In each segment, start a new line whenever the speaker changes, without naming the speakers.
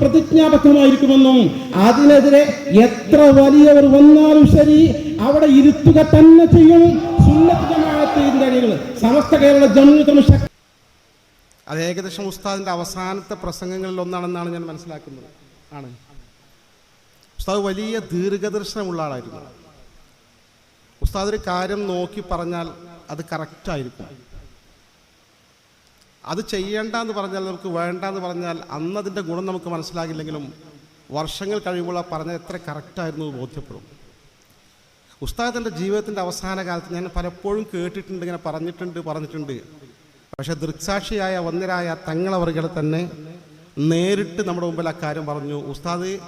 പ്രതിജ്ഞാബദ്ധമായിരിക്കുമെന്നും അതിനെതിരെ എത്ര വലിയവർ വന്നാലും ശരി അവിടെ ഇരുത്തുക തന്നെ ചെയ്യും. സമസ്ത കേരള ജമ്മിയത്തും ശക്തി
അത് ഏകദേശം ഉസ്താദിന്റെ അവസാനത്തെ പ്രസംഗങ്ങളിൽ ഒന്നാണെന്നാണ് ഞാൻ മനസ്സിലാക്കുന്നത്. ആണ്. ഉസ്താദ് വലിയ ദീർഘദർശനമുള്ള ആളായിരുന്നു. ഉസ്താദ് ഒരു കാര്യം നോക്കി പറഞ്ഞാൽ അത് കറക്റ്റായിരിക്കും അത് ചെയ്യേണ്ട എന്ന് പറഞ്ഞാൽ നമുക്ക് വേണ്ട എന്ന് പറഞ്ഞാൽ അന്നതിന്റെ ഗുണം നമുക്ക് മനസ്സിലാകില്ലെങ്കിലും വർഷങ്ങൾ കഴിയുമ്പോൾ ആ പറഞ്ഞത് എത്ര കറക്റ്റായിരുന്നു ബോധ്യപ്പെടും. ഉസ്താദിന്റെ ജീവിതത്തിന്റെ അവസാന കാലത്ത് ഞാൻ പലപ്പോഴും കേട്ടിട്ടുണ്ട് ഇങ്ങനെ പറഞ്ഞിട്ടുണ്ട് പറഞ്ഞിട്ടുണ്ട്. പക്ഷേ ദൃക്സാക്ഷിയായ വന്യരായ തങ്ങളവറുകളെ തന്നെ നേരിട്ട് നമ്മുടെ മുമ്പിൽ ആ കാര്യം പറഞ്ഞു. ഉസ്താദ്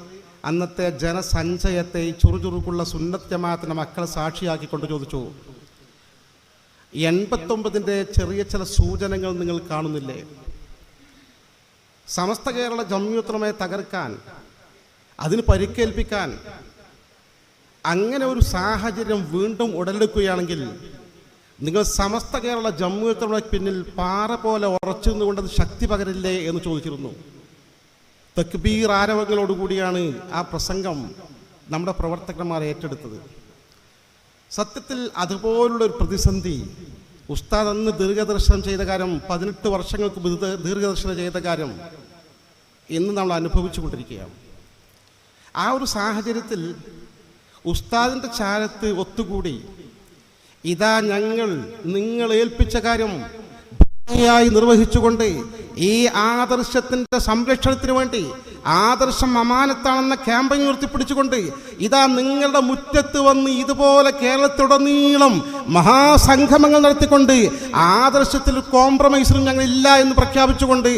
അന്നത്തെ ജനസഞ്ചയത്തെ ചുറുചുറുക്കുള്ള സുന്നത്ത് ജമാഅത്തിന്റെ മക്കളെ സാക്ഷിയാക്കിക്കൊണ്ട് ചോദിച്ചു. എൺപത്തൊമ്പതിന്റെ ചെറിയ ചില സൂചനകൾ നിങ്ങൾ കാണുന്നില്ലേ? സമസ്ത കേരള ജമ്യൂത്രമയെ തകർക്കാൻ അതിന് പരിക്കേൽപ്പിക്കാൻ അങ്ങനെ ഒരു സാഹചര്യം വീണ്ടും ഉടലെടുക്കുകയാണെങ്കിൽ നിങ്ങൾ സമസ്ത കേരള ജമ്മുയത്രയുടെ പിന്നിൽ പാറ പോലെ ഉറച്ചു നിന്നുകൊണ്ടത് ശക്തി പകരില്ലേ എന്ന് ചോദിച്ചിരുന്നു. തക്ബീർ ആരവങ്ങളോടുകൂടിയാണ് ആ പ്രസംഗം നമ്മുടെ പ്രവർത്തകന്മാർ ഏറ്റെടുത്തത്. സത്യത്തിൽ അതുപോലുള്ള ഒരു പ്രതിസന്ധി ഉസ്താദ് അന്ന് ദീർഘദർശനം ചെയ്ത കാര്യം പതിനെട്ട് വർഷങ്ങൾക്ക് ദീർഘദർശനം ചെയ്ത കാര്യം ഇന്ന് നമ്മൾ അനുഭവിച്ചു കൊണ്ടിരിക്കുകയാണ് ആ ഒരു സാഹചര്യത്തിൽ ഉസ്താദിന്റെ ചാരത്ത് ഒത്തുകൂടി ഇതാ ഞങ്ങൾ നിങ്ങൾ ഏൽപ്പിച്ച കാര്യം ഭംഗിയായി നിർവഹിച്ചുകൊണ്ട് ഈ ആദർശത്തിന്റെ സംരക്ഷണത്തിന് വേണ്ടി ആദർശം അമാനത്താണെന്ന ക്യാമ്പയിൻ ഉയർത്തിപ്പിടിച്ചുകൊണ്ട് ഇതാ നിങ്ങളുടെ മുറ്റത്ത് വന്ന് ഇതുപോലെ കേരളത്തിലുടനീളം മഹാസംഗമങ്ങൾ നടത്തിക്കൊണ്ട് ആദർശത്തിൽ കോംപ്രമൈസിനും ഞങ്ങളില്ല എന്ന് പ്രഖ്യാപിച്ചുകൊണ്ട്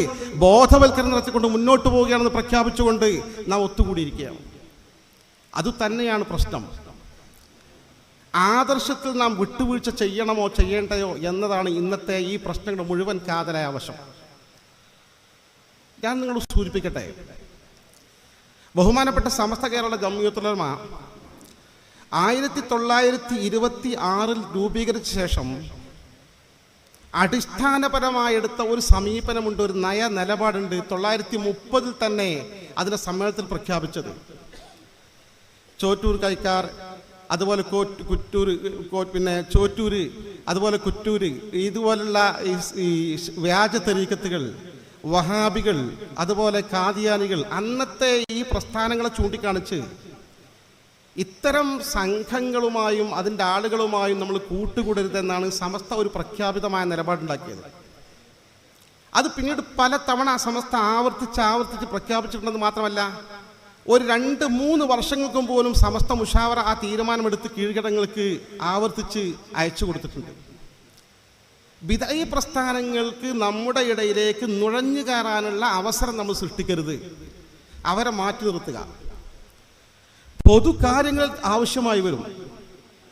ബോധവൽക്കരണം നടത്തിക്കൊണ്ട് മുന്നോട്ട് പോവുകയാണെന്ന് പ്രഖ്യാപിച്ചുകൊണ്ട് നാം ഒത്തുകൂടിയിരിക്കുകയാണ്. അതുതന്നെയാണ് പ്രശ്നം. ആദർശത്തിൽ നാം വിട്ടുവീഴ്ച ചെയ്യണമോ ചെയ്യേണ്ടയോ എന്നതാണ് ഇന്നത്തെ ഈ പ്രശ്നങ്ങളുടെ മുഴുവൻ കാതലായ വശം ഞാൻ നിങ്ങൾ സൂചിപ്പിക്കട്ടെ. ബഹുമാനപ്പെട്ട സമസ്ത കേരള ജമ്മിയത്തുലമ ആയിരത്തി തൊള്ളായിരത്തി ഇരുപത്തി ആറിൽ രൂപീകരിച്ച ശേഷം അടിസ്ഥാനപരമായെടുത്ത ഒരു സമീപനമുണ്ട് ഒരു നയ നിലപാടുണ്ട് തൊള്ളായിരത്തി മുപ്പതിൽ തന്നെ അതിനെ സമ്മേളനത്തിൽ പ്രഖ്യാപിച്ചത്. ചോറ്റൂർ കൈക്കാർ അതുപോലെ കോറ്റ് കുറ്റൂർ പിന്നെ ചോറ്റൂർ അതുപോലെ കുറ്റൂർ ഇതുപോലുള്ള ഈ വ്യാജ തെരീക്കത്തുകൾ വഹാബികൾ അതുപോലെ കാദിയാനികൾ അന്നത്തെ ഈ പ്രസ്ഥാനങ്ങളെ ചൂണ്ടിക്കാണിച്ച് ഇത്തരം സംഘങ്ങളുമായും അതിന്റെ ആളുകളുമായും നമ്മൾ കൂട്ടുകൂടരുതെന്നാണ് സമസ്ത ഒരു പ്രഖ്യാപിതമായ നിലപാടുണ്ടാക്കിയത്. അത് പിന്നീട് പല തവണ സമസ്ത ആവർത്തിച്ച് ആവർത്തിച്ച് പ്രഖ്യാപിച്ചിട്ടുണ്ടെന്ന് മാത്രമല്ല ഒരു രണ്ട് മൂന്ന് വർഷങ്ങൾക്കും പോലും സമസ്ത മുഷാവറ ആ തീരുമാനമെടുത്ത് കീഴ്ഘടങ്ങൾക്ക് ആവർത്തിച്ച് അയച്ചു കൊടുത്തിട്ടുണ്ട്. വിധയി പ്രസ്ഥാനങ്ങൾക്ക് നമ്മുടെ ഇടയിലേക്ക് നുഴഞ്ഞു കയറാനുള്ള അവസരം നമ്മൾ സൃഷ്ടിക്കരുത്. അവരെ മാറ്റി നിർത്തുക. പൊതുകാര്യങ്ങൾ ആവശ്യമായി വരും.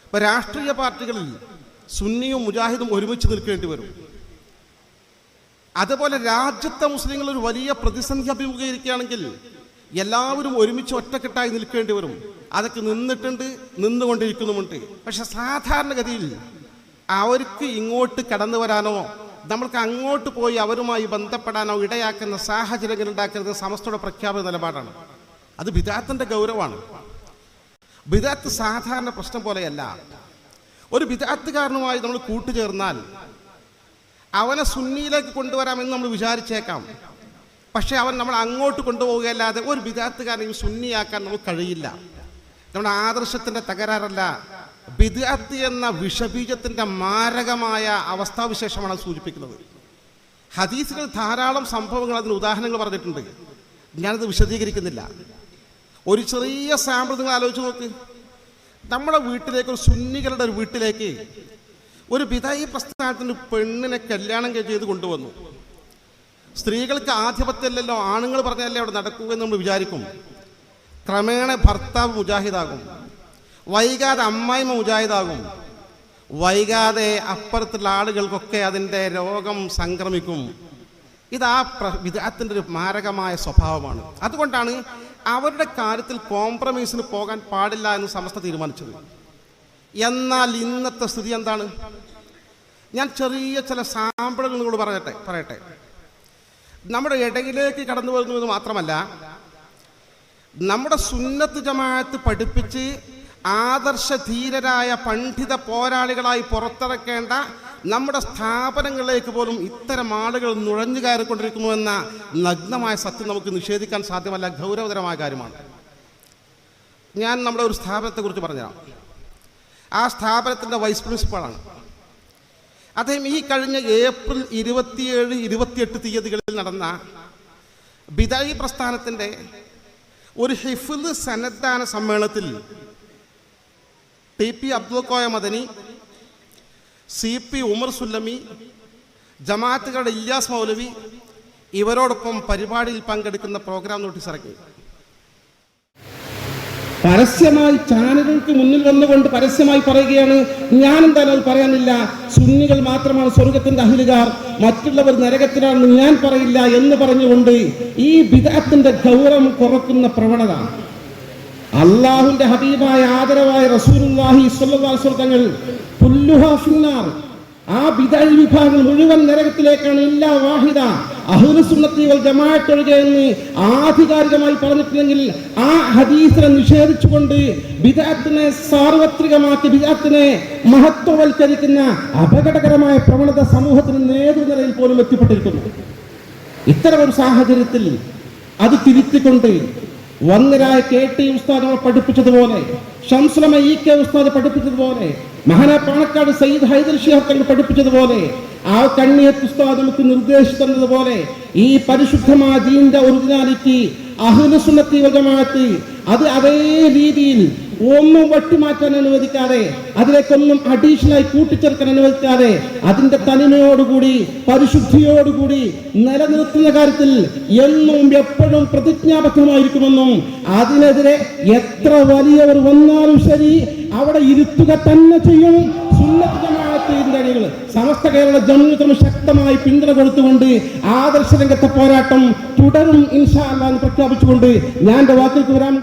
ഇപ്പോൾ രാഷ്ട്രീയ പാർട്ടികളിൽ സുന്നിയും മുജാഹിദും ഒരുമിച്ച് നിൽക്കേണ്ടി വരും. അതുപോലെ രാജ്യത്തെ മുസ്ലിങ്ങൾ ഒരു വലിയ പ്രതിസന്ധി അഭിമുഖീകരിക്കുകയാണെങ്കിൽ എല്ലാവരും ഒരുമിച്ച് ഒറ്റക്കെട്ടായി നിൽക്കേണ്ടി വരും. അതൊക്കെ നിന്നിട്ടുണ്ട് നിന്നുകൊണ്ടിരിക്കുന്നുമുണ്ട്. പക്ഷെ സാധാരണഗതിയിൽ അവർക്ക് ഇങ്ങോട്ട് കടന്നു വരാനോ നമ്മൾക്ക് അങ്ങോട്ട് പോയി അവരുമായി ബന്ധപ്പെടാനോ ഇടയാക്കുന്ന സാഹചര്യങ്ങൾ ഉണ്ടാക്കുന്നത് സമസ്തയുടെ പ്രഖ്യാപന നിലപാടാണ്. അത് ബിദാത്തിന്റെ ഗൗരവമാണ്. ബിദാത്ത് സാധാരണ പ്രശ്നം പോലെയല്ല. ഒരു ബിദാത്തുകാരനുമായി നമ്മൾ കൂട്ടുചേർന്നാൽ അവനെ സുന്നിയിലേക്ക് കൊണ്ടുവരാമെന്ന് നമ്മൾ വിചാരിച്ചേക്കാം. പക്ഷേ അവൻ നമ്മൾ അങ്ങോട്ട് കൊണ്ടുപോവുകയല്ലാതെ ഒരു വിദാത്തുകാരനെയും സുന്നിയാക്കാൻ നമുക്ക് കഴിയില്ല. നമ്മുടെ ആദർശത്തിന്റെ തകരാറല്ല. ബിദാത്ത് എന്ന വിഷബീജത്തിന്റെ മാരകമായ അവസ്ഥാവിശേഷമാണ് സൂചിപ്പിക്കുന്നത്. ഹദീസുകൾ ധാരാളം സംഭവങ്ങൾ അതിന് ഉദാഹരണങ്ങൾ പറഞ്ഞിട്ടുണ്ട്. ഞാനത് വിശദീകരിക്കുന്നില്ല. ഒരു ചെറിയ സാമ്പിൾ നിങ്ങൾ ആലോചിച്ച് നോക്ക്. നമ്മുടെ വീട്ടിലേക്ക് ഒരു സുന്നികളുടെ ഒരു വീട്ടിലേക്ക് ഒരു വിധായി പ്രസ്ഥാനത്തിന് പെണ്ണിനെ കല്യാണം ചെയ്ത് കൊണ്ടുവന്നു. സ്ത്രീകൾക്ക് ആധിപത്യമല്ലല്ലോ ആണുങ്ങൾ പറഞ്ഞല്ലേ അവിടെ നടക്കൂ എന്ന് നമ്മൾ വിചാരിക്കും. ക്രമേണ ഭർത്താവ് മുജാഹിദാകും. വൈകാതെ അമ്മായിമ മുജാഹിദാകും. വൈകാതെ അപ്പുറത്തുള്ള ആളുകൾക്കൊക്കെ അതിന്റെ രോഗം സംക്രമിക്കും. ഇത് ആ വിദഗ്ധത്തിന്റെ ഒരു മാരകമായ സ്വഭാവമാണ്. അതുകൊണ്ടാണ് അവരുടെ കാര്യത്തിൽ കോംപ്രമൈസിന് പോകാൻ പാടില്ല എന്ന് സമസ്ത തീരുമാനിച്ചത്. എന്നാൽ ഇന്നത്തെ സ്ഥിതി എന്താണ്? ഞാൻ ചെറിയ ചില സാമ്പിളുകൾ നിങ്ങളോട് പറയട്ടെ പറയട്ടെ. നമ്മുടെ ഇടയിലേക്ക് കടന്നു വരുന്നു എന്ന് മാത്രമല്ല നമ്മുടെ സുന്നത്ത് ജമാഅത്ത് പഠിപ്പിച്ച് ആദർശ ആദർശധീരരായ പണ്ഡിത പോരാളികളായി പുറത്തിറക്കേണ്ട നമ്മുടെ സ്ഥാപനങ്ങളിലേക്ക് പോലും ഇത്തരം ആളുകൾ നുഴഞ്ഞു കയറിക്കൊണ്ടിരിക്കുന്നു എന്ന നഗ്നമായ സത്യം നമുക്ക് നിഷേധിക്കാൻ സാധ്യമല്ല ഗൗരവതരമായ കാര്യമാണ്. ഞാൻ നമ്മുടെ ഒരു സ്ഥാപനത്തെക്കുറിച്ച് പറഞ്ഞുതരാം. ആ സ്ഥാപനത്തിന്റെ വൈസ് പ്രിൻസിപ്പാളാണ്. അദ്ദേഹം ഈ കഴിഞ്ഞ ഏപ്രിൽ ഇരുപത്തിയേഴ് ഇരുപത്തിയെട്ട് തീയതികളിൽ നടന്ന ബിദായി പ്രസ്ഥാനത്തിന്റെ ഒരു ഹിഫുദ് സന്നദ്ധാന സമ്മേളനത്തിൽ T P Abdul Koya Madani C P Umar Sullami ജമാഅത്തുകളുടെ Ilyas മൗലവി ഇവരോടൊപ്പം പരിപാടിയിൽ പങ്കെടുക്കുന്ന പ്രോഗ്രാം നോട്ടീസ് ഇറക്കി.
പരസ്യമായി ചാനലുകൾക്ക് മുന്നിൽ വന്നുകൊണ്ട് പരസ്യമായി പറയുകയാണ്. ഞാൻ എന്തായാലും അത് പറയാനില്ല. സുന്നികൾ മാത്രമാണ് സ്വർഗത്തിന്റെ അഹിലുകാർ. മറ്റുള്ളവർ നരകത്തിലാണെന്ന് ഞാൻ പറയില്ല എന്ന് പറഞ്ഞുകൊണ്ട് ഈ ബിദാത്തിന്റെ ഗൗരവം കുറക്കുന്ന പ്രവണത. അള്ളാഹുന്റെ ഹബീബായ ആദരവായ വസല്ലം തങ്ങൾ ആ ബിദ വിഭാഗം മുഴുവൻ നരകത്തിലേക്കാണ് എല്ലാ വാഹിദ അഹ്ലുസുന്നത്തി വൽ എന്ന് ആധികാരികമായി പറഞ്ഞിട്ടില്ലെങ്കിൽ ആ ഹദീസിനെ നിഷേധിച്ചുകൊണ്ട് ബിദഅത്തിനെ സാർവത്രികമാക്കി ബിദഅത്തിനെ മഹത്വവൽക്കരിക്കുന്ന അപകടകരമായ പ്രവണത സമൂഹത്തിന് നേതൃനിലയിൽ പോലും എത്തിപ്പെട്ടിരിക്കുന്നു. ഇത്തരം ഒരു സാഹചര്യത്തിൽ അത് തിരുത്തിക്കൊണ്ട് വന്നരായ കെ ടി ഉസ്താദ് പഠിപ്പിച്ചതുപോലെ ഷംസുലമ ഇ കെ ഉസ്താദ് പഠിപ്പിച്ചതുപോലെ മഹാന പാണക്കാട് സയ്യിദ് ഹൈദർ ഷിഹാബ് തങ്ങൾ പഠിപ്പിച്ചതുപോലെ ആ കണ്ണിയത്ത് ഉസ്താദ് നിർദ്ദേശിച്ചു തന്നതുപോലെ ഈ പരിശുദ്ധമായ ദീന്റെ ഒറിജിനാലിറ്റി അഹ്ലുസുന്നത്തി വജമാറ്റി അത് അതേ രീതിയിൽ ഒന്നും വട്ടിമാറ്റാൻ അനുവദിക്കാതെ അതിലേക്കൊന്നും അഡീഷണലായി കൂട്ടിച്ചേർക്കാൻ അനുവദിക്കാതെ അതിന്റെ തനിമയോടുകൂടി പരിശുദ്ധിയോടുകൂടി നിലനിർത്തുന്ന കാര്യത്തിൽ എന്നും എപ്പോഴും പ്രതിജ്ഞാബദ്ധമായിരിക്കുമെന്നും അതിനെതിരെ എത്ര വലിയവർ വന്നാലും ശരി അവിടെ ഇരുത്തുക തന്നെ ചെയ്യും. സുന്നത്ത് സമസ്ത കേരള ജമ്മുത്തം ശക്തമായി പിന്തുണ കൊടുത്തുകൊണ്ട് ആദർശ രംഗത്തെ പോരാട്ടം തുടരും ഇൻഷാ പ്രഖ്യാപിച്ചുകൊണ്ട് ഞാൻ വാക്കിൽ വരാൻ